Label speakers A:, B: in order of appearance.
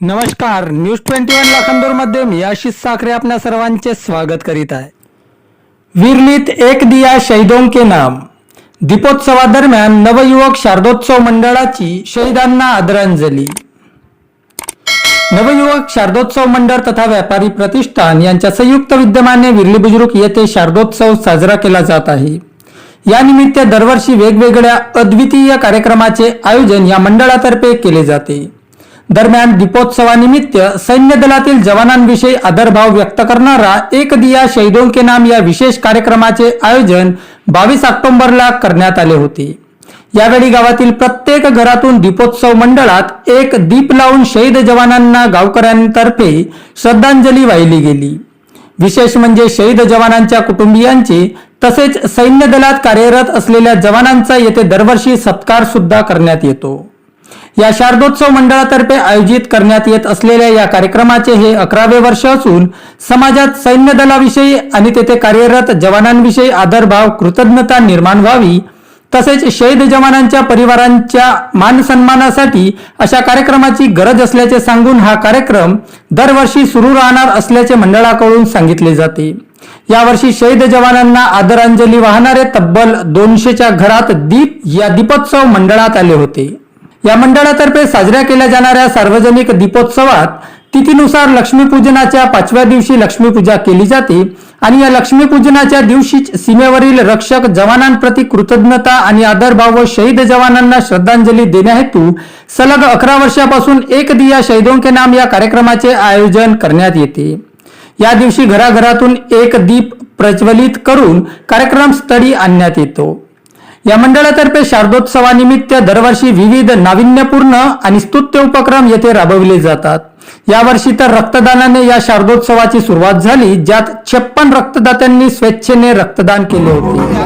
A: नमस्कार news twenty one लाखांदूरमध्ये मी आशिष साखरे आपल्या सर्वांचे स्वागत करीत आहे. विरलीत एक दिया शहीदों के नाम. दीपोत्सवादरम्यान नवयुवक शारदोत्सव मंडळाची शहीदांना आदरांजली. नवयुवक शारदोत्सव मंडळ तथा व्यापारी प्रतिष्ठान यांच्या संयुक्त विद्यमाने विरली बुजुर्ग येथे शारदोत्सव साजरा केला जात आहे. यानिमित्त दरवर्षी वेगवेगळ्या अद्वितीय कार्यक्रमाचे आयोजन या मंडळातर्फे केले जाते. दरम्यान दीपोत्सवानिमित्त सैन्य दलातील जवानांविषयी आदरभाव व्यक्त करणारा एक दिया शहीदों के नाम या विशेष कार्यक्रमाचे आयोजन बावीस ऑक्टोबरला करण्यात आले होते. यावेळी गावातील प्रत्येक घरातून दीपोत्सव मंडळात एक दीप लावून शहीद जवानांना गावकऱ्यांतर्फे श्रद्धांजली वाहिली गेली. विशेष म्हणजे शहीद जवानांच्या कुटुंबियांचे तसेच सैन्य दलात कार्यरत असलेल्या जवानांचा येथे दरवर्षी सत्कार सुद्धा करण्यात येतो. या शारदोत्सव मंडळातर्फे आयोजित करण्यात येत असलेल्या या कार्यक्रमाचे हे अकरावे वर्ष असून समाजात सैन्य दलाविषयी आणि तेथे कार्यरत जवानांविषयी आदरभाव कृतज्ञता निर्माण व्हावी तसेच शहीद जवानांच्या परिवारांच्या मान सन्मानासाठी अशा कार्यक्रमाची गरज असल्याचे सांगून हा कार्यक्रम दरवर्षी सुरू राहणार असल्याचे मंडळाकडून सांगितले जाते. यावर्षी शहीद जवानांना आदरांजली वाहणारे तब्बल दोनशेच्या घरात दीप या दीपोत्सव मंडळात आले होते. या मंडळातर्फे साजऱ्या केल्या जाणाऱ्या सार्वजनिक दीपोत्सवात तिथीनुसार लक्ष्मीपूजनाच्या पाचव्या दिवशी लक्ष्मीपूजा केली जाते आणि या लक्ष्मीपूजनाच्या दिवशीच सीमेवरील रक्षक जवानांप्रती कृतज्ञता आणि आदरभाव व शहीद जवानांना श्रद्धांजली देण्याहेतू सलग अकरा वर्षापासून एक दिया शहीदों के नाम या कार्यक्रमाचे आयोजन करण्यात येते. या दिवशी घराघरातून एक दीप प्रज्वलित करून कार्यक्रम स्थळी आणण्यात येतो. या मंडळातर्फे शारदोत्सवानिमित्त दरवर्षी विविध नाविन्यपूर्ण आणि स्तुत्य उपक्रम येथे राबविले जातात. यावर्षी तर रक्तदानाने या शारदोत्सवाची सुरुवात झाली ज्यात छप्पन रक्तदात्यांनी स्वेच्छेने रक्तदान केले होते.